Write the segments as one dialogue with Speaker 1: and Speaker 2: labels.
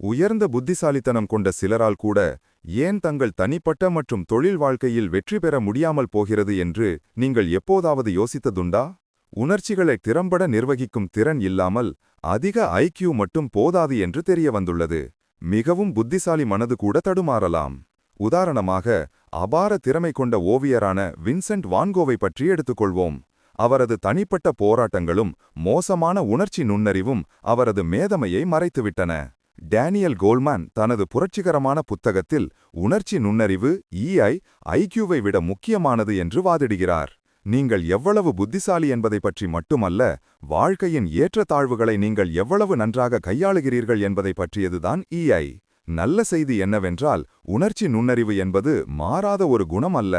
Speaker 1: உயர்ந்த புத்திசாலித்தனம் கொண்ட சிலரால் கூட ஏன் தங்கள் தனிப்பட்ட மற்றும் தொழில் வாழ்க்கையில் வெற்றி பெற முடியாமல் போகிறது என்று நீங்கள் எப்போதாவது யோசித்ததுண்டா? உணர்ச்சிகளை திறம்பட நிர்வகிக்கும் திறன் இல்லாமல் அதிக ஐக்கியூ மட்டும் போதாது என்று தெரிய வந்துள்ளது மிகவும் புத்திசாலி மனது கூட தடுமாறலாம். உதாரணமாக அபார திறமை கொண்ட ஓவியரான வின்சென்ட் வான்கோவை பற்றி எடுத்துக்கொள்வோம். அவரது தனிப்பட்ட போராட்டங்களும் மோசமான உணர்ச்சி நுண்ணறிவும் அவரது மேதமையை மறைத்துவிட்டன. டேனியல் கோல்மேன் தனது புரட்சிகரமான புத்தகத்தில் உணர்ச்சி நுண்ணறிவு இஐ ஐக்யூவை விட முக்கியமானது என்று வாதிடுகிறார். நீங்கள் எவ்வளவு புத்திசாலி என்பதை பற்றி மட்டுமல்ல வாழ்க்கையின் ஏற்றத்தாழ்வுகளை நீங்கள் எவ்வளவு நன்றாக கையாளுகிறீர்கள் என்பதை பற்றியதுதான் இஐ நல்ல செய்தி என்னவென்றால் உணர்ச்சி நுண்ணறிவு என்பது மாறாத ஒரு குணம் அல்ல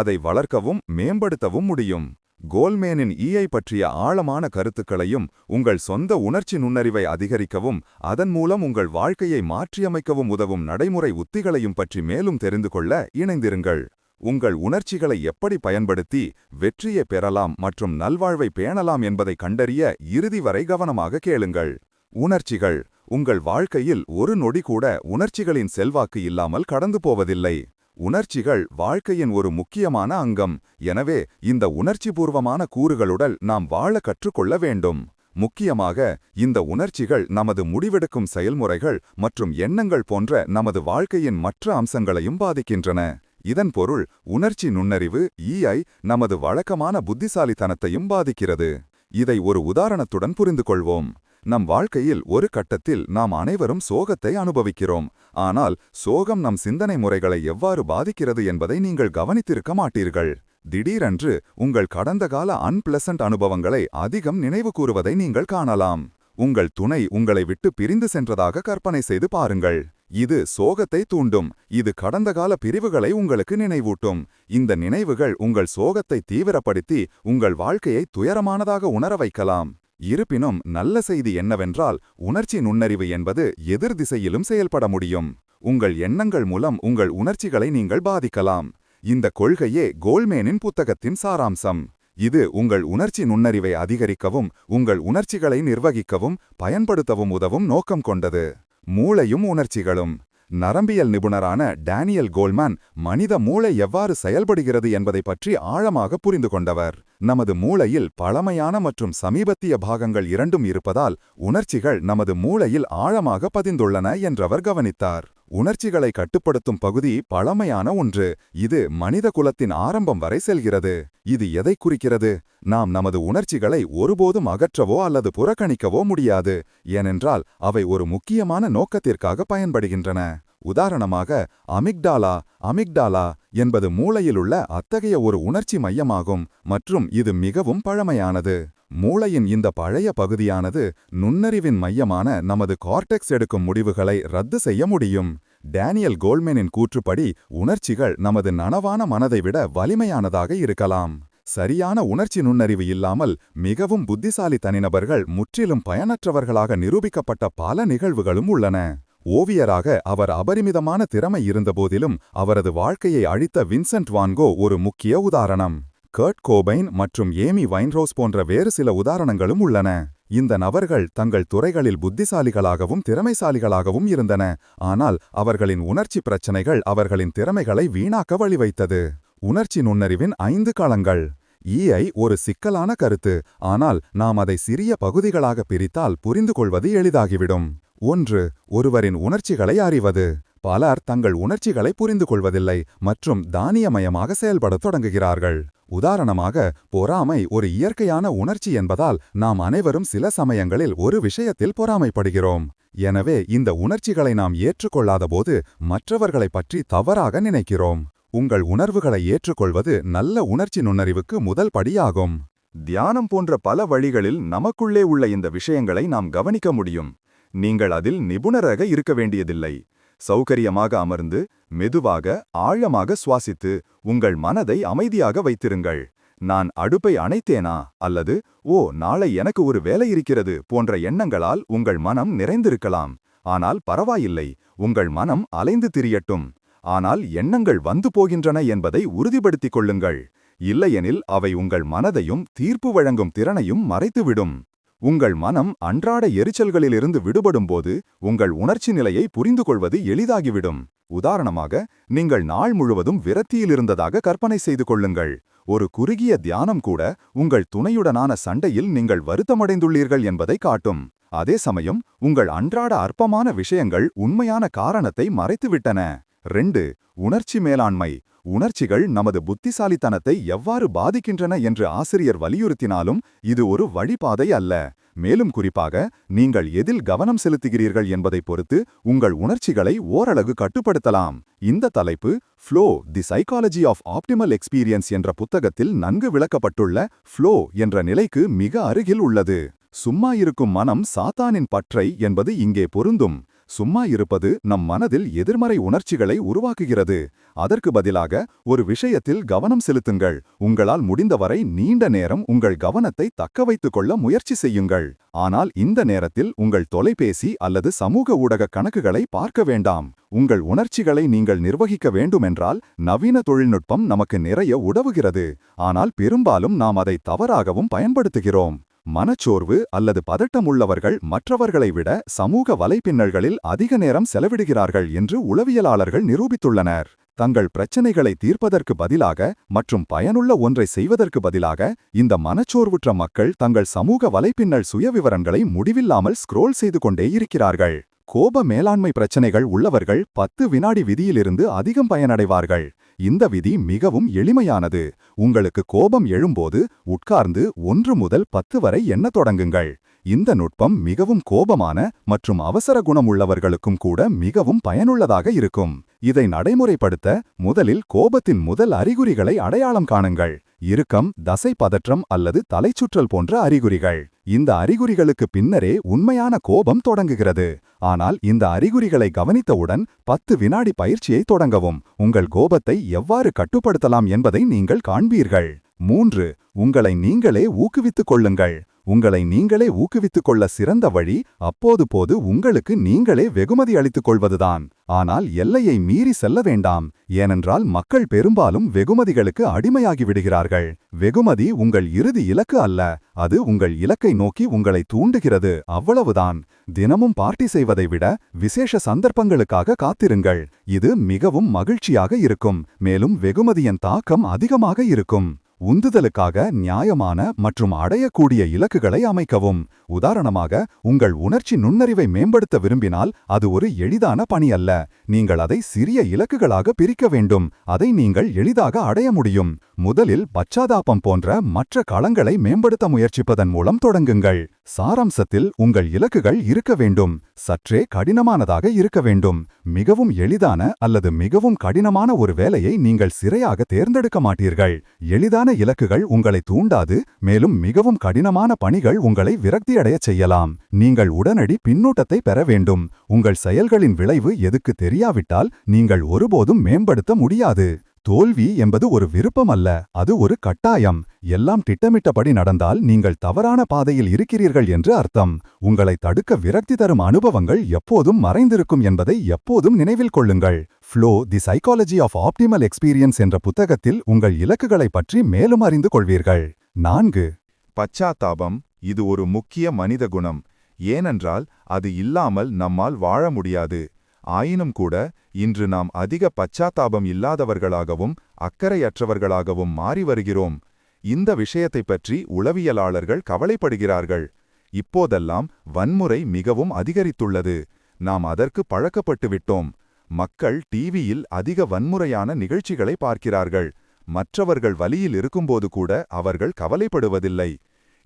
Speaker 1: அதை வளர்க்கவும் மேம்படுத்தவும் முடியும். கோல்மேனின் ஈயை பற்றிய ஆழமான கருத்துக்களையும் உங்கள் சொந்த உணர்ச்சி நுண்ணறிவை அதிகரிக்கவும் அதன் மூலம் உங்கள் வாழ்க்கையை மாற்றியமைக்கவும் உதவும் நடைமுறை உத்திகளையும் பற்றி மேலும் தெரிந்து கொள்ள இணைந்திருங்கள். உங்கள் உணர்ச்சிகளை எப்படி பயன்படுத்தி வெற்றியை பெறலாம் மற்றும் நல்வாழ்வை பேணலாம் என்பதை கண்டறிய இறுதி வரை கவனமாக கேளுங்கள். உணர்ச்சிகள். உங்கள் வாழ்க்கையில் ஒரு நொடி கூட உணர்ச்சிகளின் செல்வாக்கு இல்லாமல் கடந்து போவதில்லை. உணர்ச்சிகள் வாழ்க்கையின் ஒரு முக்கியமான அங்கம். எனவே இந்த உணர்ச்சிபூர்வமான கூறுகளுடன் நாம் வாழ கற்றுக்கொள்ள வேண்டும். முக்கியமாக இந்த உணர்ச்சிகள் நமது முடிவெடுக்கும் செயல்முறைகள் மற்றும் எண்ணங்கள் போன்ற நமது வாழ்க்கையின் மற்ற அம்சங்களையும் பாதிக்கின்றன. இதன் பொருள் உணர்ச்சி நுண்ணறிவு ஈஐ நமது வழக்கமான புத்திசாலித்தனத்தையும் பாதிக்கிறது. இதை ஒரு உதாரணத்துடன் புரிந்து கொள்வோம் நம் வாழ்க்கையில் ஒரு கட்டத்தில் நாம் அனைவரும் சோகத்தை அனுபவிக்கிறோம். ஆனால் சோகம் நம் சிந்தனை முறைகளை எவ்வாறு பாதிக்கிறது என்பதை நீங்கள் கவனித்திருக்க மாட்டீர்கள். திடீரென்று உங்கள் கடந்த கால அன்பிளசன்ட் அனுபவங்களை அதிகம் நினைவு கூறுவதை நீங்கள் காணலாம். உங்கள் துணை உங்களை விட்டு பிரிந்து சென்றதாக கற்பனை செய்து பாருங்கள். இது சோகத்தை தூண்டும். இது கடந்த கால பிரிவுகளை உங்களுக்கு நினைவூட்டும். இந்த நினைவுகள் உங்கள் சோகத்தை தீவிரப்படுத்தி உங்கள் வாழ்க்கையை துயரமானதாக உணர வைக்கலாம். இருப்பினும் நல்ல செய்தி என்னவென்றால் உணர்ச்சி நுண்ணறிவு என்பது எதிர் திசையிலும் செயல்பட முடியும். உங்கள் எண்ணங்கள் மூலம் உங்கள் உணர்ச்சிகளை நீங்கள் பாதிக்கலாம். இந்த கொள்கையே கோல்மேனின் புத்தகத்தின் சாராம்சம். இது உங்கள் உணர்ச்சி நுண்ணறிவை அதிகரிக்கவும் உங்கள் உணர்ச்சிகளை நிர்வகிக்கவும் பயன்படுத்தவும் உதவும் நோக்கம் கொண்டது. மூளையும் உணர்ச்சிகளும். நரம்பியல் நிபுணரான டேனியல் கோல்மேன் மனித மூளை எவ்வாறு செயல்படுகிறது என்பதை பற்றி ஆழமாக புரிந்து கொண்டவர். நமது மூளையில் பழமையான மற்றும் சமீபத்திய பாகங்கள் இரண்டும் இருப்பதால் உணர்ச்சிகள் நமது மூளையில் ஆழமாக பதிந்துள்ளன என்றவர் கவனித்தார். உணர்ச்சிகளை கட்டுப்படுத்தும் பகுதி பழமையான ஒன்று. இது மனித குலத்தின் ஆரம்பம் வரை செல்கிறது. இது எதை குறிக்கிறது? நாம் நமது உணர்ச்சிகளை ஒருபோதும் அகற்றவோ அல்லது புறக்கணிக்கவோ முடியாது. ஏனென்றால் அவை ஒரு முக்கியமான நோக்கத்திற்காக பயன்படுகின்றன. உதாரணமாக அமிக்டாலா அமிக்டாலா என்பது மூளையிலுள்ள அத்தகைய ஒரு உணர்ச்சி மையமாகும் மற்றும் இது மிகவும் பழமையானது. மூளையின் இந்த பழைய பகுதியானது நுண்ணறிவின் மையமான நமது கார்டெக்ஸ் எடுக்கும் முடிவுகளை ரத்து செய்ய முடியும். டேனியல் கோல்மேனின் கூற்றுப்படி உணர்ச்சிகள் நமது நனவான மனதை விட வலிமையானதாக இருக்கலாம். சரியான உணர்ச்சி நுண்ணறிவு இல்லாமல் மிகவும் புத்திசாலி தனிநபர்கள் முற்றிலும் பயனற்றவர்களாக நிரூபிக்கப்பட்ட பல நிகழ்வுகளும் உள்ளன. ஓவியராக அவர் அபரிமிதமான திறமை இருந்தபோதிலும் அவரது வாழ்க்கையை அழித்த வின்சென்ட் வான்கோ ஒரு முக்கிய உதாரணம். கர்ட் கோபைன் மற்றும் ஏமி வைன்ரோஸ் போன்ற வேறு சில உதாரணங்களும் உள்ளன. இந்த நபர்கள் தங்கள் துறைகளில் புத்திசாலிகளாகவும் திறமைசாலிகளாகவும் இருந்தன. ஆனால் அவர்களின் உணர்ச்சி பிரச்சனைகள் அவர்களின் திறமைகளை வீணாக்க வழிவைத்தது. உணர்ச்சி நுண்ணறிவின் ஐந்து களங்கள். ஈஐ ஒரு சிக்கலான கருத்து. ஆனால் நாம் அதை சிறிய பகுதிகளாக பிரித்தால் புரிந்து கொள்வது எளிதாகிவிடும். ஒன்று ஒருவரின் உணர்ச்சிகளை அறிவது. பலர் தங்கள் உணர்ச்சிகளை புரிந்து கொள்வதில்லை மற்றும் தானியமயமாக செயல்படத் தொடங்குகிறார்கள். உதாரணமாக பொறாமை ஒரு இயற்கையான உணர்ச்சி என்பதால் நாம் அனைவரும் சில சமயங்களில் ஒரு விஷயத்தில் பொறாமைப்படுகிறோம். எனவே இந்த உணர்ச்சிகளை நாம் ஏற்றுக்கொள்ளாதபோது மற்றவர்களைப் பற்றி தவறாக நினைக்கிறோம். உங்கள் உணர்வுகளை ஏற்றுக்கொள்வது நல்ல உணர்ச்சி நுண்ணறிவுக்கு முதல் படியாகும். தியானம் போன்ற பல வழிகளில் நமக்குள்ளே உள்ள இந்த விஷயங்களை நாம் கவனிக்க முடியும். நீங்கள் அதில் நிபுணராக இருக்க வேண்டியதில்லை. சௌகரியமாக அமர்ந்து மெதுவாக ஆழமாக சுவாசித்து உங்கள் மனதை அமைதியாக வைத்திருங்கள். நான் அடுப்பை அணைத்தேனா? அல்லது ஓ நாளை எனக்கு ஒரு வேலை இருக்கிறது போன்ற எண்ணங்களால் உங்கள் மனம் நிறைந்திருக்கலாம். ஆனால் பரவாயில்லை உங்கள் மனம் அலைந்து திரியட்டும். ஆனால் எண்ணங்கள் வந்து போகின்றன என்பதை உறுதிப்படுத்திக் கொள்ளுங்கள். இல்லையெனில் அவை உங்கள் மனதையும் தீர்ப்பு வழங்கும் திறனையும் மறைத்துவிடும். உங்கள் மனம் அன்றாட எரிச்சல்களிலிருந்து விடுபடும்போது உங்கள் உணர்ச்சி நிலையை புரிந்து கொள்வது எளிதாகிவிடும். உதாரணமாக நீங்கள் நாள் முழுவதும் விரத்தியில் இருந்ததாக கற்பனை செய்து கொள்ளுங்கள். ஒரு குறுகிய தியானம் கூட உங்கள் துணையுடனான சண்டையில் நீங்கள் வருத்தமடைந்துள்ளீர்கள் என்பதை காட்டும். அதே சமயம் உங்கள் அன்றாட அற்பமான விஷயங்கள் உண்மையான காரணத்தை மறைத்துவிட்டன. ரெண்டு உணர்ச்சி மேலாண்மை. உணர்ச்சிகள் நமது புத்திசாலித்தனத்தை எவ்வாறு பாதிக்கின்றன என்று ஆசிரியர் வலியுறுத்தினாலும் இது ஒரு வழிபாதை அல்ல. மேலும் குறிப்பாக நீங்கள் எதில் கவனம் செலுத்துகிறீர்கள் என்பதை பொறுத்து உங்கள் உணர்ச்சிகளை ஓரளவு கட்டுப்படுத்தலாம். இந்த தலைப்பு flow the psychology of optimal experience என்ற புத்தகத்தில் நன்கு விளக்கப்பட்டுள்ள ஃப்ளோ என்ற நிலைக்கு மிக அருகில் உள்ளது. சும்மா இருக்கும் மனம் சாத்தானின் பற்றை என்பது இங்கே பொருந்தும். சும்மா இருப்பது நம் மனதில் எதிர்மறை உணர்ச்சிகளை உருவாக்குகிறது. அதற்கு பதிலாக ஒரு விஷயத்தில் கவனம் செலுத்துங்கள். உங்களால் முடிந்தவரை நீண்ட நேரம் உங்கள் கவனத்தை தக்க வைத்துக் கொள்ள முயற்சி செய்யுங்கள். ஆனால் இந்த நேரத்தில் உங்கள் தொலைபேசி அல்லது சமூக ஊடக கணக்குகளை பார்க்க வேண்டாம். உங்கள் உணர்ச்சிகளை நீங்கள் நிர்வகிக்க வேண்டுமென்றால் நவீன தொழில்நுட்பம் நமக்கு நிறைய உதவுகிறது. ஆனால் பெரும்பாலும் நாம் அதை தவறாகவும் பயன்படுத்துகிறோம். மனச்சோர்வு அல்லது பதட்டம் உள்ளவர்கள் மற்றவர்களை விட சமூக வலைப்பின்னல்களில் அதிக நேரம் செலவிடுகிறார்கள் என்று உளவியலாளர்கள் நிரூபித்துள்ளனர். தங்கள் பிரச்சினைகளை தீர்ப்பதற்கு பதிலாக மற்றும் பயனுள்ள ஒன்றை செய்வதற்கு பதிலாக இந்த மனச்சோர்வுற்ற மக்கள் தங்கள் சமூக வலைப்பின்னல் சுயவிவரங்களை முடிவில்லாமல் ஸ்க்ரோல் செய்து கொண்டே இருக்கிறார்கள். கோப மேலாண்மை பிரச்சினைகள் உள்ளவர்கள் பத்து வினாடி விதியிலிருந்து அதிகம் பயனடைவார்கள். இந்த விதி மிகவும் எளிமையானது. உங்களுக்கு கோபம் எழும்போது உட்கார்ந்து ஒன்று முதல் பத்து வரை எண்ணத் தொடங்குங்கள். இந்த நுட்பம் மிகவும் கோபமான மற்றும் அவசர குணமுள்ளவர்களுக்கும் கூட மிகவும் பயனுள்ளதாக இருக்கும். இதை நடைமுறைப்படுத்த முதலில் கோபத்தின் முதல் அறிகுறிகளை அடையாளம் காணுங்கள். இறுக்கம் தசை பதற்றம் அல்லது தலைச்சுற்றல் போன்ற அறிகுறிகள். இந்த அறிகுறிகளுக்கு பின்னரே உண்மையான கோபம் தொடங்குகிறது. ஆனால் இந்த அறிகுறிகளை கவனித்தவுடன் பத்து வினாடி பயிற்சியை தொடங்கவும். உங்கள் கோபத்தை எவ்வாறு கட்டுப்படுத்தலாம் என்பதை நீங்கள் காண்பீர்கள். மூன்று உங்களை நீங்களே ஊக்குவித்துக் கொள்ளுங்கள். உங்களை நீங்களே ஊக்குவித்துக் கொள்ள சிறந்த வழி அப்போது போது உங்களுக்கு நீங்களே வெகுமதி அளித்துக் கொள்வதுதான். ஆனால் எல்லையை மீறி செல்ல வேண்டாம். ஏனென்றால் மக்கள் பெரும்பாலும் வெகுமதிகளுக்கு அடிமையாகி விடுகிறார்கள். வெகுமதி உங்கள் இறுதி இலக்கு அல்ல. அது உங்கள் இலக்கை நோக்கி உங்களை தூண்டுகிறது. அவ்வளவுதான். தினமும் பார்ட்டி செய்வதை விட விசேஷ சந்தர்ப்பங்களுக்காக காத்திருங்கள். இது மிகவும் மகிழ்ச்சியாக இருக்கும். மேலும் வெகுமதியின் தாக்கம் அதிகமாக இருக்கும். உந்துதலுக்காக நியாயமான மற்றும் அடையக்கூடிய இலக்குகளை அமைக்கவும். உதாரணமாக உங்கள் உணர்ச்சி நுண்ணறிவை மேம்படுத்த விரும்பினால் அது ஒரு எளிதான பணி அல்ல. நீங்கள் அதை சிறிய இலக்குகளாக பிரிக்க வேண்டும். அதை நீங்கள் எளிதாக அடைய முடியும். முதலில் பச்சாதாபம் போன்ற மற்ற களங்களை மேம்படுத்த முயற்சிப்பதன் மூலம் தொடங்குங்கள். சாராம்சத்தில் உங்கள் இலக்குகள் இருக்க வேண்டும். சற்றே கடினமானதாக இருக்க வேண்டும். மிகவும் எளிதான அல்லது மிகவும் கடினமான ஒரு வேலையை நீங்கள் சிறையாக தேர்ந்தெடுக்க மாட்டீர்கள். எளிதான இலக்குகள் உங்களை தூண்டாது மேலும் மிகவும் கடினமான பணிகள் உங்களை விரக்தியடையச் செய்யலாம். நீங்கள் உடனடி பின்னூட்டத்தை பெற வேண்டும். உங்கள் செயல்களின் விளைவு எதுக்கு தெரியாவிட்டால் நீங்கள் ஒருபோதும் மேம்படுத்த முடியாது. தோல்வி என்பது ஒரு விருப்பம் அல்ல அது ஒரு கட்டாயம். எல்லாம் திட்டமிட்டபடி நடந்தால் நீங்கள் தவறான பாதையில் இருக்கிறீர்கள் என்று அர்த்தம். உங்களை தடுக்க விரக்தி தரும் அனுபவங்கள் எப்போதும் மறைந்திருக்கும் என்பதை எப்போதும் நினைவில் கொள்ளுங்கள். Flow the psychology of optimal experience என்ற புத்தகத்தில் உங்கள் இலக்குகளை பற்றி மேலும் அறிந்து கொள்வீர்கள். நான்கு.
Speaker 2: பச்சாத்தாபம் இது ஒரு முக்கிய மனித குணம். ஏனென்றால் அது இல்லாமல் நம்மால் வாழ முடியாது. ஆயினும் கூட இன்று நாம் அதிக பச்சாத்தாபம் இல்லாதவர்களாகவும் அக்கறையற்றவர்களாகவும் மாறி வருகிறோம். இந்த விஷயத்தைப் பற்றி உளவியலாளர்கள் கவலைப்படுகிறார்கள். இப்போதெல்லாம் வன்முறை மிகவும் அதிகரித்துள்ளது. நாம் அதற்கு பழக்கப்பட்டு விட்டோம் மக்கள் டிவியில் அதிக வன்முறையான நிகழ்ச்சிகளை பார்க்கிறார்கள். மற்றவர்கள் வலியில் இருக்கும்போது கூட அவர்கள் கவலைப்படுவதில்லை.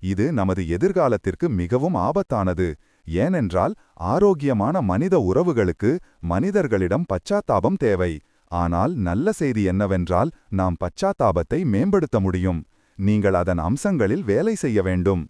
Speaker 2: இது நமது எதிர்காலத்திற்கு மிகவும் ஆபத்தானது. ஏனென்றால் ஆரோக்கியமான மனித உறவுகளுக்கு மனிதர்களிடம் பச்சாத்தாபம் தேவை. ஆனால் நல்ல செய்தி என்னவென்றால் நாம் பச்சாத்தாபத்தை மேம்படுத்த முடியும். நீங்கள் அதன் அம்சங்களில் வேலை செய்ய வேண்டும்.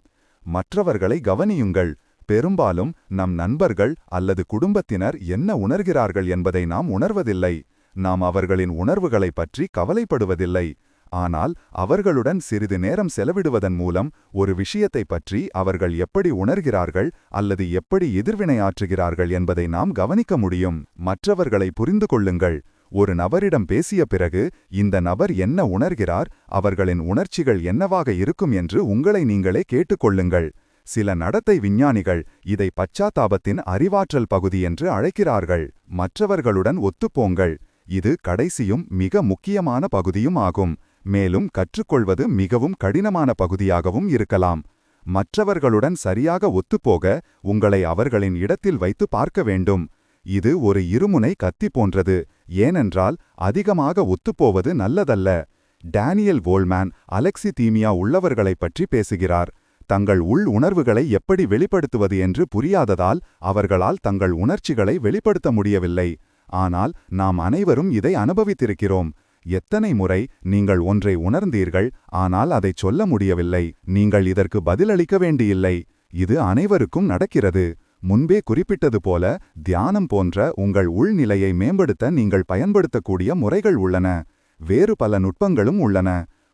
Speaker 2: மற்றவர்களை கவனியுங்கள். பெரும்பாலும் நம் நண்பர்கள் அல்லது குடும்பத்தினர் என்ன உணர்கிறார்கள் என்பதை நாம் உணர்வதில்லை. நாம் அவர்களின் உணர்வுகளைப் பற்றி கவலைப்படுவதில்லை. ஆனால் அவர்களுடன் சிறிது நேரம் செலவிடுவதன் மூலம் ஒரு விஷயத்தைப் பற்றி அவர்கள் எப்படி உணர்கிறார்கள் அல்லது எப்படி எதிர்வினையாற்றுகிறார்கள் என்பதை நாம் கவனிக்க முடியும். மற்றவர்களை புரிந்து கொள்ளுங்கள். ஒரு நபரிடம் பேசிய பிறகு இந்த நபர் என்ன உணர்கிறார் அவர்களின் உணர்ச்சிகள் என்னவாக இருக்கும் என்று உங்களை நீங்களே கேட்டுக்கொள்ளுங்கள் சில நடத்தை விஞ்ஞானிகள் இதை பச்சாத்தாபத்தின் அறிவாற்றல் பகுதி என்று அழைக்கிறார்கள். மற்றவர்களுடன் ஒத்துப்போங்கள் இது கடைசியும் மிக முக்கியமான பகுதியும் ஆகும். மேலும் கற்றுக்கொள்வது மிகவும் கடினமான பகுதியாகவும் இருக்கலாம். மற்றவர்களுடன் சரியாக ஒத்துப்போக உங்களை அவர்களின் இடத்தில் வைத்து பார்க்க வேண்டும். இது ஒரு இருமுனை கத்தி போன்றது. ஏனென்றால் அதிகமாக ஒத்துப்போவது நல்லதல்ல. டேனியல் வோல்மேன் அலெக்சி தீமியா உள்ளவர்களைப் பற்றி பேசுகிறார். தங்கள் உள் உணர்வுகளை எப்படி வெளிப்படுத்துவது என்று புரியாததால் அவர்களால் தங்கள் உணர்ச்சிகளை வெளிப்படுத்த முடியவில்லை. ஆனால் நாம் அனைவரும் இதை அனுபவித்திருக்கிறோம். எத்தனை முறை நீங்கள் ஒன்றை உணர்ந்தீர்கள் ஆனால் அதைச் சொல்ல முடியவில்லை. நீங்கள் இதற்கு பதிலளிக்க வேண்டியில்லை. இது அனைவருக்கும் நடக்கிறது. முன்பே குறிப்பிட்டது போல தியானம் போன்ற உங்கள் உள்நிலையை மேம்படுத்த நீங்கள் பயன்படுத்தக்கூடிய முறைகள் உள்ளன. வேறு பல நுட்பங்களும் உள்ளன.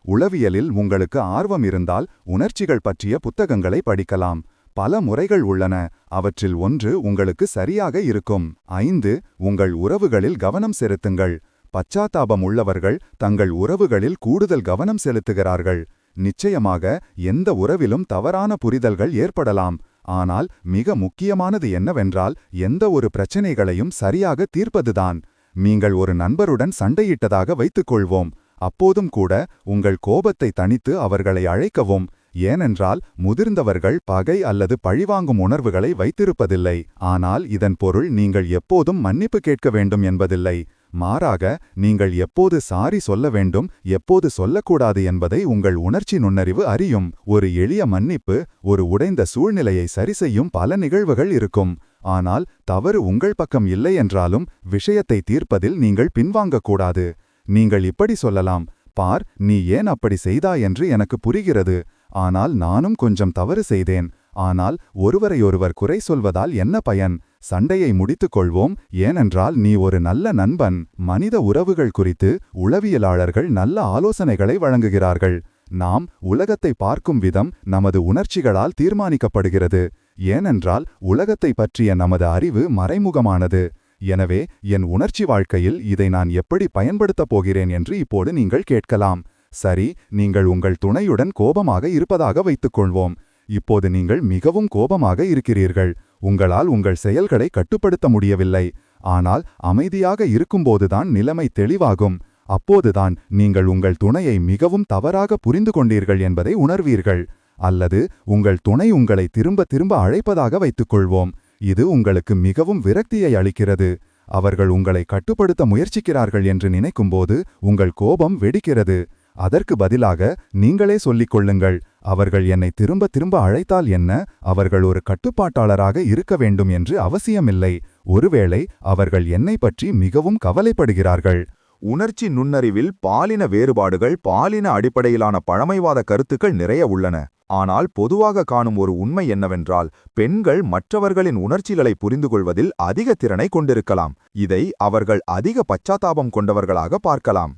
Speaker 2: உளவியலில் உங்களுக்கு ஆர்வம் இருந்தால் உணர்ச்சிகள் பற்றிய புத்தகங்களை படிக்கலாம். பல முறைகள் உள்ளன. அவற்றில் ஒன்று உங்களுக்கு சரியாக இருக்கும். ஐந்து உங்கள் உறவுகளில் கவனம் செலுத்துங்கள். பச்சாத்தாபம் உள்ளவர்கள் தங்கள் உறவுகளில் கூடுதல் கவனம் செலுத்துகிறார்கள். நிச்சயமாக எந்த உறவிலும் தவறான புரிதல்கள் ஏற்படலாம். ஆனால் மிக முக்கியமானது என்னவென்றால் எந்த ஒரு பிரச்சனைகளையும் சரியாக தீர்ப்பதுதான். நீங்கள் ஒரு நண்பருடன் சண்டையிட்டதாக வைத்துக்கொள்வோம். அப்போதும் கூட உங்கள் கோபத்தை தணித்து அவர்களை அழைக்கவும். ஏனென்றால் முதிர்ந்தவர்கள் பகை அல்லது பழிவாங்கும் உணர்வுகளை வைத்திருப்பதில்லை. ஆனால் இதன் பொருள் நீங்கள் எப்போதும் மன்னிப்பு கேட்க வேண்டும் என்பதில்லை. மாறாக நீங்கள் எப்போது சாரி சொல்ல வேண்டும் எப்போது சொல்லக்கூடாது என்பதை உங்கள் உணர்ச்சி நுண்ணறிவு அறியும். ஒரு எளிய மன்னிப்பு ஒரு உடைந்த சூழ்நிலையை சரிசெய்யும் பல நிகழ்வுகள் இருக்கும். ஆனால் தவறு உங்கள் பக்கம் இல்லை என்றாலும் விஷயத்தை தீர்ப்பதில் நீங்கள் பின்வாங்கக்கூடாது. நீங்கள் இப்படி சொல்லலாம் பார் நீ ஏன் அப்படி செய்தா? என்று எனக்கு புரிகிறது. ஆனால் நானும் கொஞ்சம் தவறு செய்தேன். ஆனால் ஒருவரையொருவர் குறை சொல்வதால் என்ன பயன்? சண்டையை முடித்துக் கொள்வோம் ஏனென்றால் நீ ஒரு நல்ல நண்பன். மனித உறவுகள் குறித்து உளவியலாளர்கள் நல்ல ஆலோசனைகளை வழங்குகிறார்கள். நாம் உலகத்தை பார்க்கும் விதம் நமது உணர்ச்சிகளால் தீர்மானிக்கப்படுகிறது. ஏனென்றால் உலகத்தை பற்றிய நமது அறிவு மறைமுகமானது. எனவே என் உணர்ச்சி வாழ்க்கையில் இதை நான் எப்படி பயன்படுத்தப் போகிறேன் என்று இப்போது நீங்கள் கேட்கலாம். சரி நீங்கள் உங்கள் துணையுடன் கோபமாக இருப்பதாக வைத்துக்கொள்வோம். இப்போது நீங்கள் மிகவும் கோபமாக இருக்கிறீர்கள். உங்களால் உங்கள் செயல்களை கட்டுப்படுத்த முடியவில்லை. ஆனால் அமைதியாக இருக்கும்போதுதான் நிலைமை தெளிவாகும். அப்போதுதான் நீங்கள் உங்கள் துணையை மிகவும் தவறாக புரிந்து கொண்டீர்கள் என்பதை உணர்வீர்கள். அல்லது உங்கள் துணை உங்களை திரும்ப திரும்ப அழைப்பதாக வைத்துக்கொள்வோம். இது உங்களுக்கு மிகவும் விரக்தியை அளிக்கிறது. அவர்கள் உங்களை கட்டுப்படுத்த முயற்சிக்கிறார்கள் என்று நினைக்கும்போது உங்கள் கோபம் வெடிக்கிறது. அதற்கு பதிலாக நீங்களே சொல்லிக் கொள்ளுங்கள் அவர்கள் என்னை திரும்ப திரும்ப அழைத்தால் என்ன அவர்கள் ஒரு கட்டுப்பாட்டாளராக இருக்க வேண்டும் என்று அவசியமில்லை. ஒருவேளை அவர்கள் என்னை பற்றி மிகவும் கவலைப்படுகிறார்கள்.
Speaker 1: உணர்ச்சி நுண்ணறிவில் பாலின வேறுபாடுகள் பாலின அடிப்படையிலான பழமைவாத கருத்துக்கள் நிறைய உள்ளன. ஆனால் பொதுவாக காணும் ஒரு உண்மை என்னவென்றால் பெண்கள் மற்றவர்களின் உணர்ச்சிகளை புரிந்துகொள்வதில் அதிக திறனை கொண்டிருக்கலாம். இதை அவர்கள் அதிக பச்சாத்தாபம் கொண்டவர்களாக பார்க்கலாம்.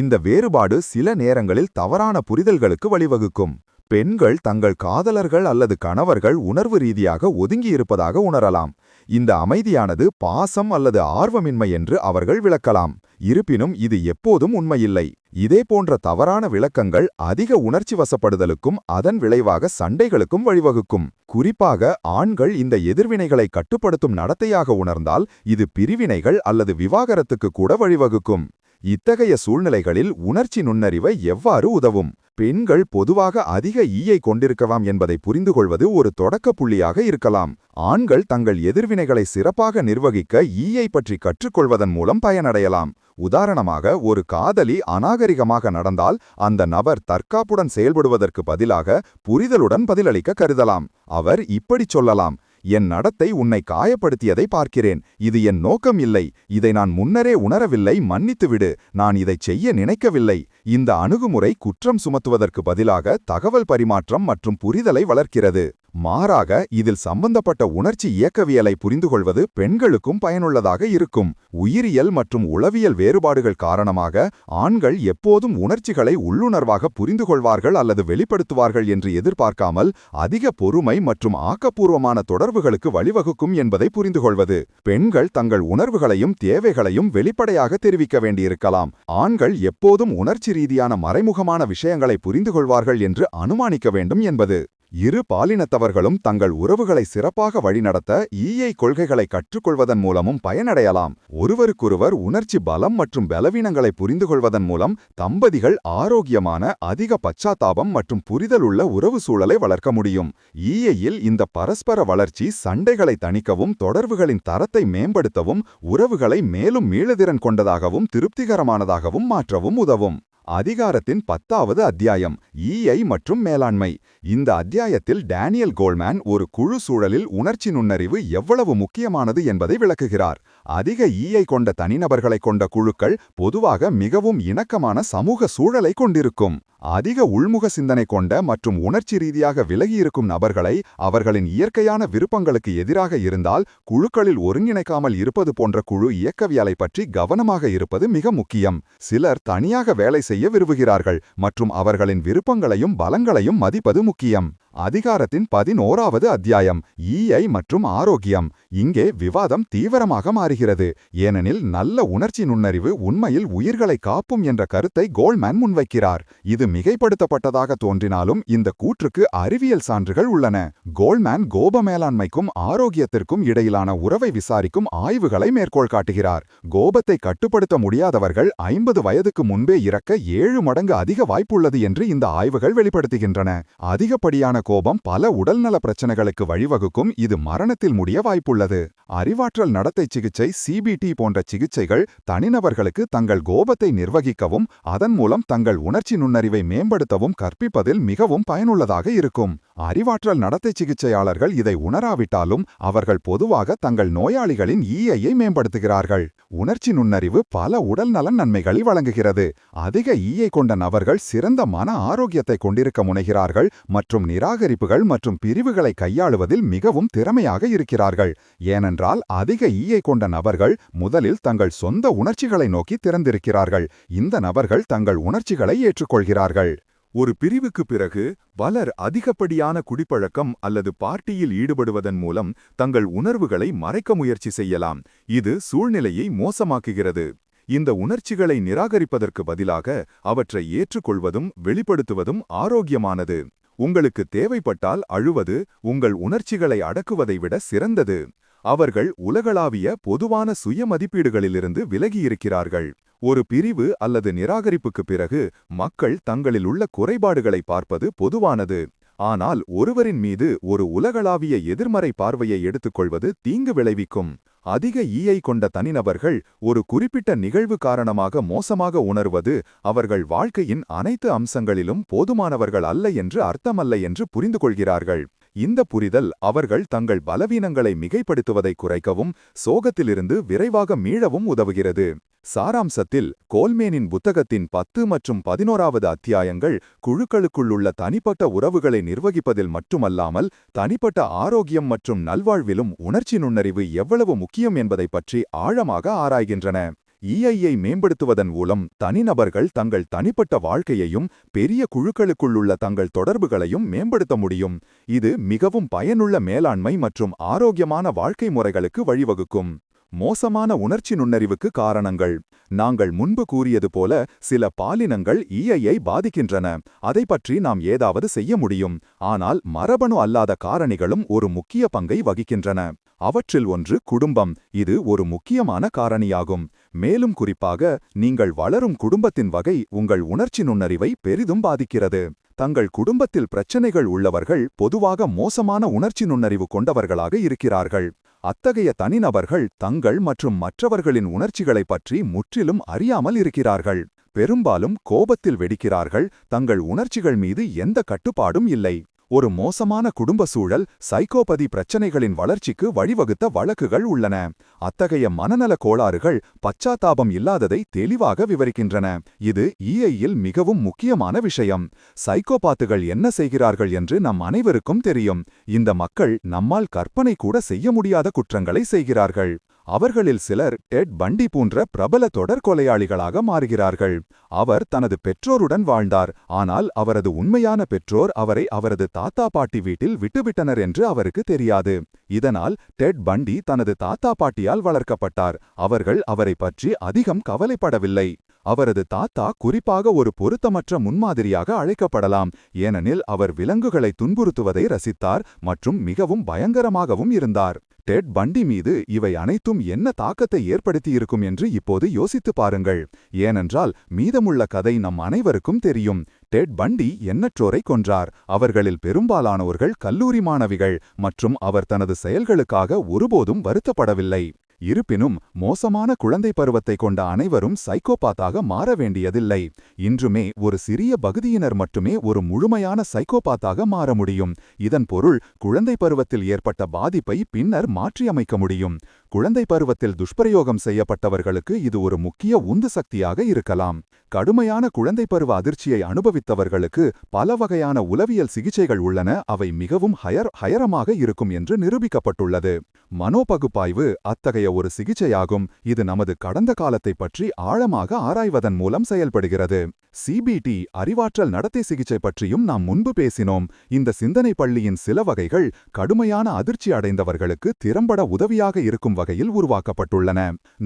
Speaker 1: இந்த வேறுபாடு சில நேரங்களில் தவறான புரிதல்களுக்கு வழிவகுக்கும். பெண்கள் தங்கள் காதலர்கள் அல்லது கணவர்கள் உணர்வு ரீதியாக ஒதுங்கியிருப்பதாக உணரலாம். இந்த அமைதியானது பாசம் அல்லது ஆர்வமின்மை என்று அவர்கள் விளக்கலாம். இருப்பினும் இது எப்போதும் உண்மையில்லை. இதே போன்ற தவறான விளக்கங்கள் அதிக உணர்ச்சி வசப்படுதலுக்கும் அதன் விளைவாக சண்டைகளுக்கும் வழிவகுக்கும். குறிப்பாக ஆண்கள் இந்த எதிர்வினைகளை கட்டுப்படுத்தும் நடத்தையாக உணர்ந்தால் இது பிரிவினைகள் அல்லது விவாகரத்துக்கு கூட வழிவகுக்கும். இத்தகைய சூழ்நிலைகளில் உணர்ச்சி நுண்ணறிவை எவ்வாறு உதவும்? பெண்கள் பொதுவாக அதிக ஈயை கொண்டிருக்கலாம் என்பதை புரிந்துகொள்வது ஒரு தொடக்க புள்ளியாக இருக்கலாம். ஆண்கள் தங்கள் எதிர்வினைகளை சிறப்பாக நிர்வகிக்க ஈயை பற்றி கற்றுக்கொள்வதன் மூலம் பயனடையலாம். உதாரணமாக ஒரு காதலி அநாகரிகமாக நடந்தால் அந்த நபர் தற்காப்புடன் செயல்படுவதற்கு பதிலாக புரிதலுடன் பதிலளிக்க கருதலாம். அவர் இப்படிச் சொல்லலாம் என் நடத்தை உன்னை காயப்படுத்தியதை பார்க்கிறேன். இது என் நோக்கம் இல்லை. இதை நான் முன்னரே உணரவில்லை. மன்னித்துவிடு. நான் இதைச் செய்ய நினைக்கவில்லை. இந்த அணுகுமுறை குற்றம் சுமத்துவதற்கு பதிலாக தகவல் பரிமாற்றம் மற்றும் புரிதலை வளர்க்கிறது. மாறாக இதில் சம்பந்தப்பட்ட உணர்ச்சி இயக்கவியலை புரிந்துகொள்வது பெண்களுக்கும் பயனுள்ளதாக இருக்கும். உயிரியல் மற்றும் உளவியல் வேறுபாடுகள் காரணமாக ஆண்கள் எப்போதும் உணர்ச்சிகளை உள்ளுணர்வாக புரிந்துகொள்வார்கள் அல்லது வெளிப்படுத்துவார்கள் என்று எதிர்பார்க்காமல் அதிக பொறுமை மற்றும் ஆக்கப்பூர்வமான தொடர்புகளுக்கு வழிவகுக்கும் என்பதை புரிந்துகொள்வது. பெண்கள் தங்கள் உணர்வுகளையும் தேவைகளையும் வெளிப்படையாக தெரிவிக்க வேண்டியிருக்கலாம். ஆண்கள் எப்போதும் உணர்ச்சி ரீதியான மறைமுகமான விஷயங்களை புரிந்துகொள்வார்கள் என்று அனுமானிக்க வேண்டும் என்பது.
Speaker 2: இரு பாலினத்தவர்களும் தங்கள் உறவுகளை சிறப்பாக வழிநடத்த ஈயை கொள்கைகளை கற்றுக்கொள்வதன் மூலமும் பயனடையலாம். ஒருவருக்கொருவர் உணர்ச்சி பலம் மற்றும் பலவீனங்களை புரிந்து கொள்வதன் மூலம் தம்பதிகள் ஆரோக்கியமான அதிக பச்சாத்தாபம் மற்றும் புரிதல் உள்ள உறவு சூழலை வளர்க்க முடியும். ஈயையில் இந்த பரஸ்பர வளர்ச்சி சண்டைகளை தணிக்கவும் தொடர்புகளின் தரத்தை மேம்படுத்தவும் உறவுகளை மேலும் மீளதிறன் கொண்டதாகவும் திருப்திகரமானதாகவும் மாற்றவும் உதவும். அதிகாரத்தின் பத்தாவது அத்தியாயம் ஈஐ மற்றும் மேலாண்மை. இந்த அத்தியாயத்தில் டேனியல் கோல்மேன் ஒரு குழு சூழலில் உணர்ச்சி நுண்ணறிவு எவ்வளவு முக்கியமானது என்பதை விளக்குகிறார். அதிக ஈஐ கொண்ட தனிநபர்களைக் கொண்ட குழுக்கள் பொதுவாக மிகவும் இணக்கமான சமூக சூழலை கொண்டிருக்கும். அதிக உள்முக சிந்தனை கொண்ட மற்றும் உணர்ச்சி ரீதியாக விலகியிருக்கும் நபர்களை அவர்களின் இயற்கையான விருப்பங்களுக்கு எதிராக இருந்தால் குழுக்களில் ஒருங்கிணைக்காமல் இருப்பது போன்ற குழு இயக்கவியலை பற்றி கவனமாக இருப்பது மிக முக்கியம். சிலர் தனியாக வேலை செய்ய விரும்புகிறார்கள் மற்றும் அவர்களின் விருப்பங்களையும் பலங்களையும் மதிப்பது முக்கியம். அதிகாரத்தின் பதினோராவது அத்தியாயம் ஈஐ மற்றும் ஆரோக்கியம். இங்கே விவாதம் தீவிரமாக மாறுகிறது. ஏனெனில் நல்ல உணர்ச்சி நுண்ணறிவு உண்மையில் உயிர்களை காப்பும் என்ற கருத்தை கோல்மேன் முன்வைக்கிறார். இது மிகைப்படுத்தப்பட்டதாக தோன்றினாலும் இந்த கூற்றுக்கு அறிவியல் சான்றுகள் உள்ளன. கோல்மேன் கோப மேலாண்மைக்கும் ஆரோக்கியத்திற்கும் இடையிலான உறவை விசாரிக்கும் ஆய்வுகளை மேற்கோள் காட்டுகிறார். கோபத்தை கட்டுப்படுத்த முடியாதவர்கள் ஐம்பது வயதுக்கு முன்பே இறக்க ஏழு மடங்கு அதிக வாய்ப்புள்ளது என்று இந்த ஆய்வுகள் வெளிப்படுத்துகின்றன. அதிகப்படியான கோபம் பல உடல்நல பிரச்சனைகளுக்கு வழிவகுக்கும். இது மரணத்தில் முடிய வாய்ப்புள்ளது. அறிவாற்றல் நடத்தை சிகிச்சை சிபிடி போன்ற சிகிச்சைகள் தனிநபர்களுக்கு தங்கள் கோபத்தை நிர்வகிக்கவும் அதன் மூலம் தங்கள் உணர்ச்சி நுண்ணறிவை மேம்படுத்தவும் கற்பிப்பதில் மிகவும் பயனுள்ளதாக இருக்கும். அறிவாற்றல் நடத்தை சிகிச்சையாளர்கள் இதை உணராவிட்டாலும் அவர்கள் பொதுவாக தங்கள் நோயாளிகளின் ஈஐயை மேம்படுத்துகிறார்கள். உணர்ச்சி நுண்ணறிவு பல உடல் நலன் நன்மைகளை வழங்குகிறது. அதிக ஈயை கொண்ட நபர்கள் சிறந்த மன ஆரோக்கியத்தை கொண்டிருக்க முனைகிறார்கள் மற்றும் நிராகரிப்புகள் மற்றும் பிரிவுகளை கையாளுவதில் மிகவும் திறமையாக இருக்கிறார்கள். ஏனென்றால் அதிக ஈயை கொண்ட நபர்கள் முதலில் தங்கள் சொந்த உணர்ச்சிகளை நோக்கி திறந்திருக்கிறார்கள். இந்த நபர்கள் தங்கள் உணர்ச்சிகளை ஏற்றுக்கொள்கிறார்கள்.
Speaker 1: ஒரு பிரிவுக்கு பிறகு பலர் அதிகப்படியான குடிப்பழக்கம் அல்லது பார்ட்டியில் ஈடுபடுவதன் மூலம் தங்கள் உணர்வுகளை மறைக்க முயற்சி செய்யலாம். இது சூழ்நிலையை மோசமாக்குகிறது. இந்த உணர்ச்சிகளை நிராகரிப்பதற்கு பதிலாக அவற்றை ஏற்றுக்கொள்வதும் வெளிப்படுத்துவதும் ஆரோக்கியமானது. உங்களுக்கு தேவைப்பட்டால் அழுவது உங்கள் உணர்ச்சிகளை அடக்குவதை விட சிறந்தது. அவர்கள் உலகளாவிய பொதுவான சுய மதிப்பீடுகளிலிருந்து விலகியிருக்கிறார்கள். ஒரு பிரிவு அல்லது நிராகரிப்புக்கு பிறகு மக்கள் தங்களில் உள்ள குறைபாடுகளை பார்ப்பது பொதுவானது. ஆனால் ஒருவரின் மீது ஒரு உலகளாவிய எதிர்மறை பார்வையை எடுத்துக்கொள்வது தீங்கு விளைவிக்கும். அதிக ஈயை கொண்ட தனிநபர்கள் ஒரு குறிப்பிட்ட நிகழ்வு காரணமாக மோசமாக உணர்வது அவர்கள் வாழ்க்கையின் அனைத்து அம்சங்களிலும் போதுமானவர்கள் அல்ல என்று அர்த்தமல்ல என்று புரிந்து கொள்கிறார்கள். இந்த புரிதல் அவர்கள் தங்கள் பலவீனங்களை மிகைப்படுத்துவதை குறைக்கவும் சோகத்திலிருந்து விரைவாக மீளவும் உதவுகிறது. சாராம்சத்தில் கோல்மேனின் புத்தகத்தின் பத்து மற்றும் பதினோராவது அத்தியாயங்கள் குழுக்களுக்குள்ளுள்ள தனிப்பட்ட உறவுகளை நிர்வகிப்பதில் மட்டுமல்லாமல் தனிப்பட்ட ஆரோக்கியம் மற்றும் நல்வாழ்விலும் உணர்ச்சி நுண்ணறிவு எவ்வளவு முக்கியம் என்பதை பற்றி ஆழமாக ஆராய்கின்றன. இஐயை மேம்படுத்துவதன் மூலம் தனிநபர்கள் தங்கள் தனிப்பட்ட வாழ்க்கையையும் பெரிய குழுக்களுக்குள்ளுள்ள தங்கள் தொடர்புகளையும் மேம்படுத்த முடியும். இது மிகவும் பயனுள்ள மேலாண்மை மற்றும் ஆரோக்கியமான வாழ்க்கை முறைகளுக்கு வழிவகுக்கும். மோசமான உணர்ச்சி நுண்ணறிவுக்கு காரணங்கள். நாங்கள் முன்பு கூறியது போல சில பாலினங்கள் ஈஐயை பாதிக்கின்றன. அதை பற்றி நாம் ஏதாவது செய்ய முடியும். ஆனால் மரபணு அல்லாத காரணிகளும் ஒரு முக்கிய பங்கை வகிக்கின்றன. அவற்றில் ஒன்று குடும்பம். இது ஒரு முக்கியமான காரணியாகும். மேலும் குறிப்பாக நீங்கள் வளரும் குடும்பத்தின் வகை உங்கள் உணர்ச்சி நுண்ணறிவை பெரிதும் பாதிக்கிறது. தங்கள் குடும்பத்தில் பிரச்சனைகள் உள்ளவர்கள் பொதுவாக மோசமான உணர்ச்சி நுண்ணறிவு கொண்டவர்களாக இருக்கிறார்கள். அத்தகைய தனிநபர்கள் தங்கள் மற்றும் மற்றவர்களின் உணர்ச்சிகளைப் பற்றி முற்றிலும் அறியாமல் இருக்கிறார்கள். பெரும்பாலும் கோபத்தில் வெடிக்கிறார்கள். தங்கள் உணர்ச்சிகள் மீது எந்த கட்டுப்பாடும் இல்லை. ஒரு மோசமான குடும்ப சூழல் சைக்கோபதி பிரச்சனைகளின் வளர்ச்சிக்கு வழிவகுத்த வழக்குகள் உள்ளன. அத்தகைய மனநல கோளாறுகள் பச்சாத்தாபம் இல்லாததை தெளிவாக விவரிக்கின்றன. இது இஐயில் மிகவும் முக்கியமான விஷயம். சைக்கோபாத்துகள் என்ன செய்கிறார்கள் என்று நம் அனைவருக்கும் தெரியும். இந்த மக்கள் நம்மால் கற்பனை கூட செய்ய முடியாத குற்றங்களை செய்கிறார்கள். அவர்களில் சிலர் டெட் பண்டி போன்ற பிரபல தொடர் கொலையாளிகளாக மாறுகிறார்கள். அவர் தனது பெற்றோருடன் வாழ்ந்தார். ஆனால் அவரது உண்மையான பெற்றோர் அவரை அவரது தாத்தா பாட்டி வீட்டில் விட்டுவிட்டனர் என்று அவருக்கு தெரியாது. இதனால் டெட் பண்டி தனது தாத்தா பாட்டியால் வளர்க்கப்பட்டார். அவர்கள் அவரை பற்றி அதிகம் கவலைப்படவில்லை.
Speaker 2: அவரது தாத்தா குறிப்பாக ஒரு பொருத்தமற்ற முன்மாதிரியாக அழைக்கப்படலாம். ஏனெனில் அவர் விலங்குகளை துன்புறுத்துவதை ரசித்தார் மற்றும் மிகவும் பயங்கரமாகவும் இருந்தார். டெட் பண்டி மீது இவை அனைத்தும் என்ன தாக்கத்தை ஏற்படுத்தியிருக்கும் என்று இப்போது யோசித்து பாருங்கள். ஏனென்றால் மீதமுள்ள கதை நம் அனைவருக்கும் தெரியும். டெட் பண்டி எண்ணற்றோரை கொன்றார். அவர்களில் பெரும்பாலானோர்கள் கல்லூரி மாணவிகள் மற்றும் அவர் தனது செயல்களுக்காக ஒருபோதும் வருத்தப்படவில்லை. இருப்பினும் மோசமான குழந்தை பருவத்தை கொண்ட அனைவரும் சைக்கோபாத்தாக மாற வேண்டியதில்லை. இன்றுமே ஒரு சிறிய பகுதியினர் மட்டுமே ஒரு முழுமையான சைக்கோபாத்தாக மாற முடியும். இதன் பொருள் குழந்தை பருவத்தில் ஏற்பட்ட பாதிப்பை பின்னர் மாற்றியமைக்க முடியும். குழந்தை பருவத்தில் துஷ்பிரயோகம் செய்யப்பட்டவர்களுக்கு இது ஒரு முக்கிய உந்து சக்தியாக இருக்கலாம். கடுமையான குழந்தை பருவ அதிர்ச்சியை அனுபவித்தவர்களுக்கு பல வகையான உளவியல் சிகிச்சைகள் உள்ளன. அவை மிகவும் ஹயர் ஹயரமாக இருக்கும் என்று நிரூபிக்கப்பட்டுள்ளது. மனோபகுப்பாய்வு அத்தகைய ஒரு சிகிச்சையாகும். இது நமது கடந்த காலத்தை பற்றி ஆழமாக ஆராய்வதன் மூலம் செயல்படுகிறது. சிபிடி அறிவாற்றல் நடத்தை சிகிச்சை பற்றியும் நாம் முன்பு பேசினோம். இந்த சிந்தனை பள்ளியின் சில வகைகள் கடுமையான அதிர்ச்சி அடைந்தவர்களுக்கு திறம்பட உதவியாக இருக்கும் வகையில் உருவாக்கப்பட்டுள்ளன.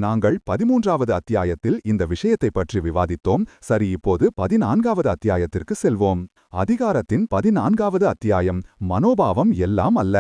Speaker 2: நாங்கள் பதிமூன்றாவது அத்தியாயத்தில் இந்த விஷயத்தை பற்றி விவாதித்தோம். சரி இப்போது பதினான்காவது அத்தியாயத்திற்கு செல்வோம். அதிகாரத்தின் பதினான்காவது அத்தியாயம். மனோபாவம் எல்லாம் அல்ல.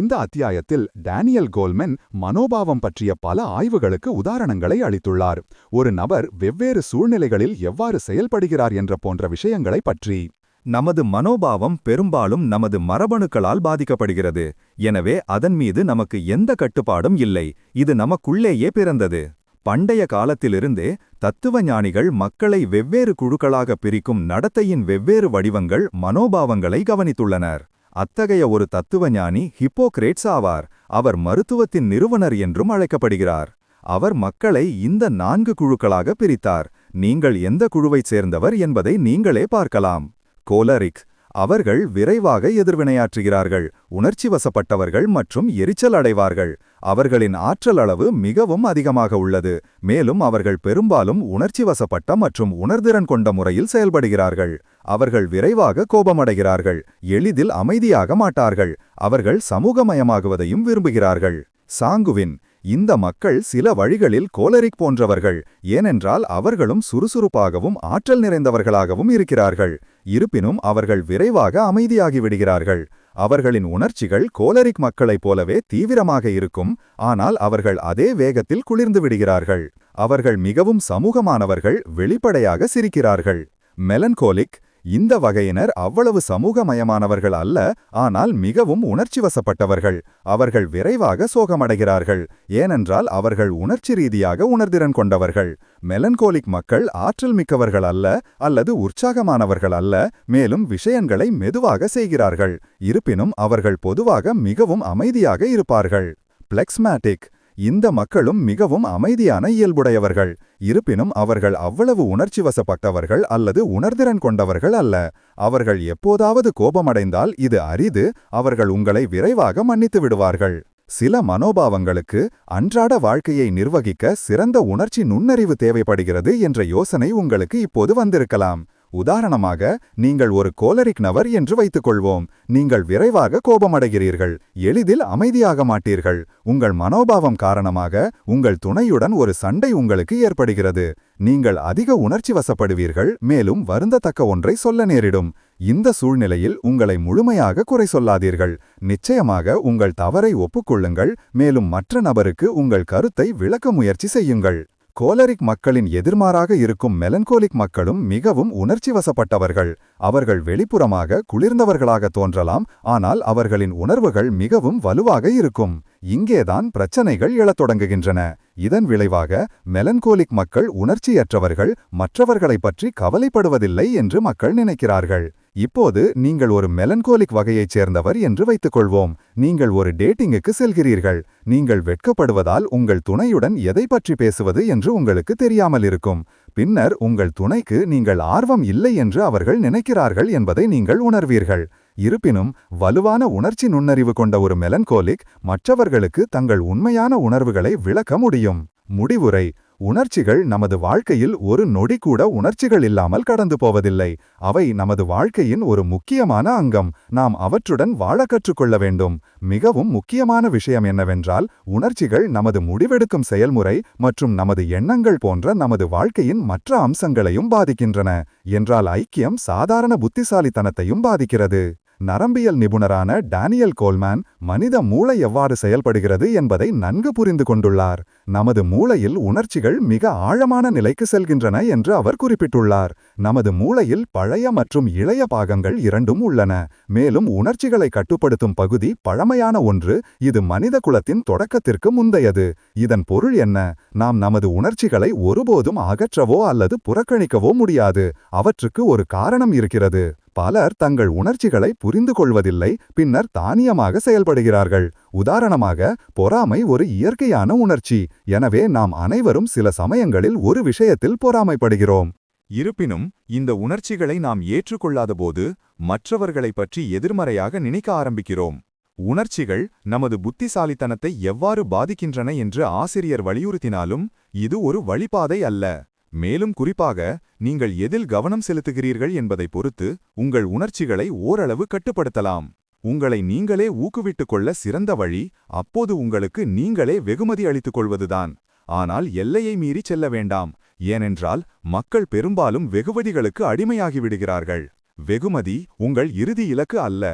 Speaker 2: இந்த அத்தியாயத்தில் டேனியல் கோல்மென் மனோபாவம் பற்றிய பல ஆய்வுகளுக்கு உதாரணங்களை அளித்துள்ளார். ஒரு நபர் வெவ்வேறு சூழ்நிலைகளில் எவ்வாறு செயல்படுகிறார் என்ற போன்ற விஷயங்களை பற்றி.
Speaker 3: நமது மனோபாவம் பெரும்பாலும் நமது மரபணுக்களால் பாதிக்கப்படுகிறது. எனவே அதன் மீது நமக்கு எந்த கட்டுப்பாடும் இல்லை. இது நமக்குள்ளேயே பிறந்தது. பண்டைய காலத்திலிருந்தே தத்துவ ஞானிகள் மக்களை வெவ்வேறு குழுக்களாக பிரிக்கும் நடத்தையின் வெவ்வேறு வடிவங்கள் மனோபாவங்களை கவனித்துள்ளனர். அத்தகைய ஒரு தத்துவஞானி ஹிப்போக்ரேட்ஸ் ஆவார். அவர் மருத்துவத்தின் நிறுவனர் என்றும் அழைக்கப்படுகிறார். அவர் மக்களை இந்த நான்கு குழுக்களாக பிரித்தார். நீங்கள் எந்த குழுவைச் சேர்ந்தவர் என்பதை நீங்களே பார்க்கலாம். கோலரிக். அவர்கள் விரைவாக எதிர்வினையாற்றுகிறார்கள். உணர்ச்சி வசப்பட்டவர்கள் மற்றும் எரிச்சல் அடைவார்கள். அவர்களின் ஆற்றல் அளவு மிகவும் அதிகமாக உள்ளது. மேலும் அவர்கள் பெரும்பாலும் உணர்ச்சி வசப்பட்ட மற்றும் உணர்திறன் கொண்ட முறையில் செயல்படுகிறார்கள். அவர்கள் விரைவாக கோபமடைகிறார்கள். எளிதில் அமைதியாக மாட்டார்கள். அவர்கள் சமூகமயமாகுவதையும் விரும்புகிறார்கள். சாங்குவின் இந்த மக்கள் சில வழிகளில் கோலரிக் போன்றவர்கள். ஏனென்றால் அவர்களும் சுறுசுறுப்பாகவும் ஆற்றல் நிறைந்தவர்களாகவும் இருக்கிறார்கள். இருப்பினும் அவர்கள் விரைவாக அமைதியாகிவிடுகிறார்கள். அவர்களின் உணர்ச்சிகள் கோலரிக் மக்களைப் போலவே தீவிரமாக இருக்கும். ஆனால் அவர்கள் அதே வேகத்தில் குளிர்ந்து விடுகிறார்கள். அவர்கள் மிகவும் சமூகமானவர்கள் வெளிப்படையாக சிரிக்கிறார்கள். மெலன்கோலிக் இந்த வகையினர் அவ்வளவு சமூகமயமானவர்கள் அல்ல ஆனால் மிகவும் உணர்ச்சிவசப்பட்டவர்கள். அவர்கள் விரைவாக சோகமடைகிறார்கள். ஏனென்றால் அவர்கள் உணர்ச்சி ரீதியாக உணர்திறன் கொண்டவர்கள். மெலன்கோலிக் மக்கள் ஆற்றல் மிக்கவர்கள் அல்ல அல்லது உற்சாகமானவர்கள் அல்ல மேலும் விஷயங்களை மெதுவாக செய்கிறார்கள். இருப்பினும் அவர்கள் பொதுவாக மிகவும் அமைதியாக இருப்பார்கள். பிளெக்ஸ்மேட்டிக் இந்த மக்களும் மிகவும் அமைதியான இயல்புடையவர்கள். இருப்பினும் அவர்கள் அவ்வளவு உணர்ச்சிவசப்பட்டவர்கள் அல்லது உணர்திறன் கொண்டவர்கள் அல்ல. அவர்கள் எப்போதாவது கோபமடைந்தால் இது அரிது அவர்கள் உங்களை விரைவாக மன்னித்து விடுவார்கள். சில மனோபாவங்களுக்கு அன்றாட வாழ்க்கையை நிர்வகிக்க சிறந்த உணர்ச்சி நுண்ணறிவு தேவைப்படுகிறது என்ற யோசனை உங்களுக்கு இப்போது வந்திருக்கலாம். உதாரணமாக நீங்கள் ஒரு கோலரிக் நபர் என்று வைத்துக்கொள்வோம். நீங்கள் விரைவாக கோபமடைகிறீர்கள். எளிதில் அமைதியாக மாட்டீர்கள். உங்கள் மனோபாவம் காரணமாக உங்கள் துணையுடன் ஒரு சண்டை உங்களுக்கு ஏற்படுகிறது. நீங்கள் அதிக உணர்ச்சி வசப்படுவீர்கள் மேலும் வருந்தத்தக்க ஒன்றை சொல்ல நேரிடும். இந்த சூழ்நிலையில் உங்களை முழுமையாக குறை சொல்லாதீர்கள். நிச்சயமாக உங்கள் தவறை ஒப்புக்கொள்ளுங்கள் மேலும் மற்ற நபருக்கு உங்கள் கருத்தை விளக்க முயற்சி செய்யுங்கள். கோலரிக் மக்களின் எதிர்மாறாக இருக்கும் மெலன்கோலிக் மக்களும் மிகவும் உணர்ச்சி வசப்பட்டவர்கள் அவர்கள் வெளிப்புறமாக குளிர்ந்தவர்களாக தோன்றலாம் ஆனால் அவர்களின் உணர்வுகள் மிகவும் வலுவாக இருக்கும். இங்கேதான் பிரச்சனைகள் எழத் தொடங்குகின்றன. இதன் விளைவாக மெலன்கோலிக் மக்கள் உணர்ச்சியற்றவர்கள் மற்றவர்களைப் பற்றி கவலைப்படுவதில்லை என்று மக்கள் நினைக்கிறார்கள். இப்போது நீங்கள் ஒரு மெலன்கோலிக் வகையைச் சேர்ந்தவர் என்று வைத்துக்கொள்வோம். நீங்கள் ஒரு டேட்டிங்குக்கு செல்கிறீர்கள். நீங்கள் வெட்கப்படுவதால் உங்கள் துணையுடன் எதை பற்றி பேசுவது என்று உங்களுக்கு தெரியாமல் இருக்கும். பின்னர் உங்கள் துணைக்கு நீங்கள் ஆர்வம் இல்லை என்று அவர்கள் நினைக்கிறார்கள் என்பதை நீங்கள் உணர்வீர்கள். இருப்பினும் வலுவான உணர்ச்சி நுண்ணறிவு கொண்ட ஒரு மெலன்கோலிக் மற்றவர்களுக்கு தங்கள் உண்மையான உணர்வுகளை விளக்க முடியும். முடிவுரை.
Speaker 2: உணர்ச்சிகள் நமது வாழ்க்கையில் ஒரு நொடி கூட உணர்ச்சிகள் இல்லாமல் கடந்து போவதில்லை. அவை நமது வாழ்க்கையின் ஒரு முக்கியமான அங்கம். நாம் அவற்றுடன் வாழ கற்றுக்கொள்ள வேண்டும். மிகவும் முக்கியமான விஷயம் என்னவென்றால் உணர்ச்சிகள் நமது முடிவெடுக்கும் செயல்முறை மற்றும் நமது எண்ணங்கள் போன்ற நமது வாழ்க்கையின் மற்ற அம்சங்களையும் பாதிக்கின்றன. என்றால் ஐக்கியம் சாதாரண புத்திசாலித்தனத்தையும் பாதிக்கிறது. நரம்பியல் நிபுணரான டேனியல் கோல்மேன் மனித மூளை எவ்வாறு செயல்படுகிறது என்பதை நன்கு புரிந்து கொண்டுள்ளார். நமது மூளையில் உணர்ச்சிகள் மிக ஆழமான நிலைக்கு செல்கின்றன என்று அவர் குறிப்பிட்டுள்ளார். நமது மூளையில் பழைய மற்றும் இளைய பாகங்கள் இரண்டும் உள்ளன. மேலும் உணர்ச்சிகளை கட்டுப்படுத்தும் பகுதி பழமையான ஒன்று. இது மனித குலத்தின் தொடக்கத்திற்கு முந்தையது. இதன் பொருள் என்ன? நாம் நமது உணர்ச்சிகளை ஒருபோதும் அகற்றவோ அல்லது புறக்கணிக்கவோ முடியாது. அவற்றுக்கு ஒரு காரணம் இருக்கிறது. பலர் தங்கள் உணர்ச்சிகளை புரிந்து கொள்வதில்லை பின்னர் தானியமாக செயல்படுகிறார்கள். உதாரணமாக பொறாமை ஒரு இயற்கையான உணர்ச்சி. எனவே நாம் அனைவரும் சில சமயங்களில் ஒரு விஷயத்தில் பொறாமைப்படுகிறோம்.
Speaker 1: இருப்பினும் இந்த உணர்ச்சிகளை நாம் ஏற்றுக்கொள்ளாதபோது மற்றவர்களைப் பற்றி எதிர்மறையாக நினைக்க ஆரம்பிக்கிறோம். உணர்ச்சிகள் நமது புத்திசாலித்தனத்தை எவ்வாறு பாதிக்கின்றன என்று ஆசிரியர் வலியுறுத்தினாலும் இது ஒரு வழிபாதை அல்ல. மேலும் குறிப்பாக நீங்கள் எதில் கவனம் செலுத்துகிறீர்கள் என்பதை பொறுத்து உங்கள் உணர்ச்சிகளை ஓரளவு கட்டுப்படுத்தலாம். உங்களை நீங்களே ஊக்குவிட்டுக் கொள்ள சிறந்த வழி அப்போது உங்களுக்கு நீங்களே வெகுமதி அளித்துக் கொள்வதுதான். ஆனால் எல்லையை மீறி செல்ல வேண்டாம். ஏனென்றால் மக்கள் பெரும்பாலும் வெகுமதிகளுக்கு அடிமையாகிவிடுகிறார்கள். வெகுமதி உங்கள் இறுதி இலக்கு அல்ல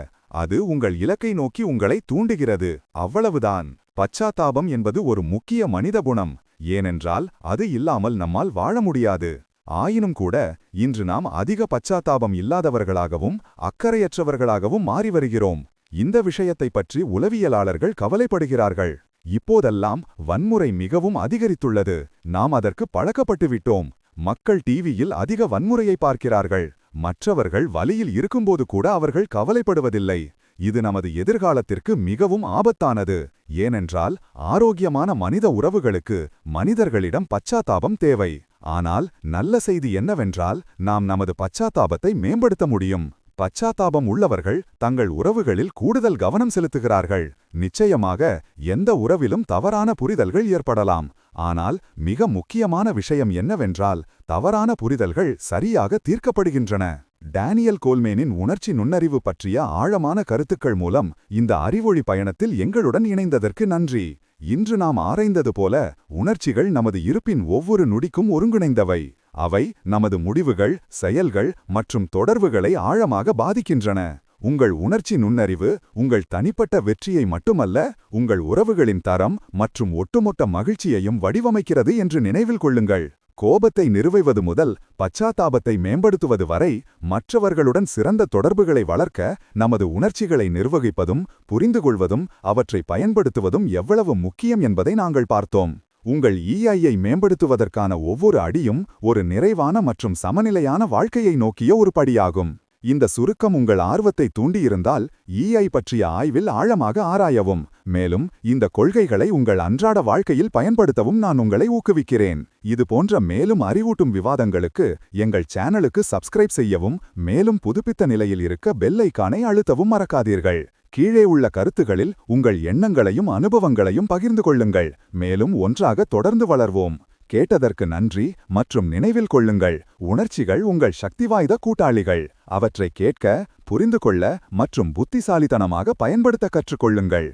Speaker 1: அது உங்கள் இலக்கை நோக்கி உங்களை தூண்டுகிறது. அவ்வளவுதான். பச்சாத்தாபம் என்பது ஒரு முக்கிய மனித குணம். ஏனென்றால் அது இல்லாமல் நம்மால் வாழ முடியாது. ஆயினும் கூட இன்று நாம் அதிக பச்சாத்தாபம் இல்லாதவர்களாகவும் அக்கறையற்றவர்களாகவும் மாறி வருகிறோம். இந்த விஷயத்தைப் பற்றி உளவியலாளர்கள் கவலைப்படுகிறார்கள். இப்போதெல்லாம் வன்முறை மிகவும் அதிகரித்துள்ளது. நாம் அதற்கு பழக்கப்பட்டுவிட்டோம். மக்கள் டிவியில் அதிக வன்முறையை பார்க்கிறார்கள். மற்றவர்கள் வலியில் இருக்கும்போது கூட அவர்கள் கவலைப்படுவதில்லை. இது நமது எதிர்காலத்திற்கு மிகவும் ஆபத்தானது. ஏனென்றால் ஆரோக்கியமான மனித உறவுகளுக்கு மனிதர்களிடம் பச்சாத்தாபம் தேவை. ஆனால் நல்ல செய்தி என்னவென்றால் நாம் நமது பச்சாத்தாபத்தை மேம்படுத்த முடியும். பச்சாத்தாபம் உள்ளவர்கள் தங்கள் உறவுகளில் கூடுதல் கவனம் செலுத்துகிறார்கள். நிச்சயமாக எந்த உறவிலும் தவறான புரிதல்கள் ஏற்படலாம். ஆனால் மிக முக்கியமான விஷயம் என்னவென்றால் தவறான புரிதல்கள் சரியாக தீர்க்கப்படுகின்றன. டேனியல் கோல்மேனின் உணர்ச்சி நுண்ணறிவு பற்றிய ஆழமான கருத்துக்கள் மூலம் இந்த அறிவொழி பயணத்தில் எங்களுடன் இணைந்ததற்கு நன்றி. இன்று நாம் ஆராய்ந்தது போல உணர்ச்சிகள் நமது இருப்பின் ஒவ்வொரு நொடிக்கும் ஒருங்கிணைந்தவை. அவை நமது முடிவுகள் செயல்கள் மற்றும் தொடர்புகளை ஆழமாக பாதிக்கின்றன. உங்கள் உணர்ச்சி நுண்ணறிவு உங்கள் தனிப்பட்ட வெற்றியை மட்டுமல்ல உங்கள் உறவுகளின் தரம் மற்றும் ஒட்டுமொத்த மகிழ்ச்சியையும் வடிவமைக்கிறது என்று நினைவில் கொள்ளுங்கள். கோபத்தை நிறுவைவது முதல் பச்சாத்தாபத்தை மேம்படுத்துவது வரை மற்றவர்களுடன் சிறந்த தொடர்புகளை வளர்க்க நமது உணர்ச்சிகளை நிர்வகிப்பதும் புரிந்துகொள்வதும் அவற்றை பயன்படுத்துவதும் எவ்வளவு முக்கியம் என்பதை நாங்கள் பார்த்தோம். உங்கள் இஐயை மேம்படுத்துவதற்கான ஒவ்வொரு அடியும் ஒரு நிறைவான மற்றும் சமநிலையான வாழ்க்கையை நோக்கிய ஒரு படியாகும். இந்த சுருக்கம் உங்கள் ஆர்வத்தை தூண்டியிருந்தால் ஈஐ பற்றிய ஆய்வில் ஆழமாக ஆராயவும். மேலும் இந்த கொள்கைகளை உங்கள் அன்றாட வாழ்க்கையில் பயன்படுத்தவும் நான் உங்களை ஊக்குவிக்கிறேன். இது போன்ற மேலும் அறிவூட்டும் விவாதங்களுக்கு எங்கள் சேனலுக்கு சப்ஸ்கிரைப் செய்யவும் மேலும் புதுப்பித்த நிலையில் இருக்க பெல்லைக்கானை அழுத்தவும் மறக்காதீர்கள். கீழே உள்ள கருத்துகளில் உங்கள் எண்ணங்களையும் அனுபவங்களையும் பகிர்ந்து கொள்ளுங்கள். மேலும் ஒன்றாக தொடர்ந்து வளர்வோம். கேட்டதற்கு நன்றி மற்றும் நினைவில் கொள்ளுங்கள். உணர்ச்சிகள் உங்கள் சக்தி வாய்ந்த கூட்டாளிகள். அவற்றை கேட்க புரிந்து கொள்ள மற்றும் புத்திசாலித்தனமாக பயன்படுத்த கற்றுக்கொள்ளுங்கள்.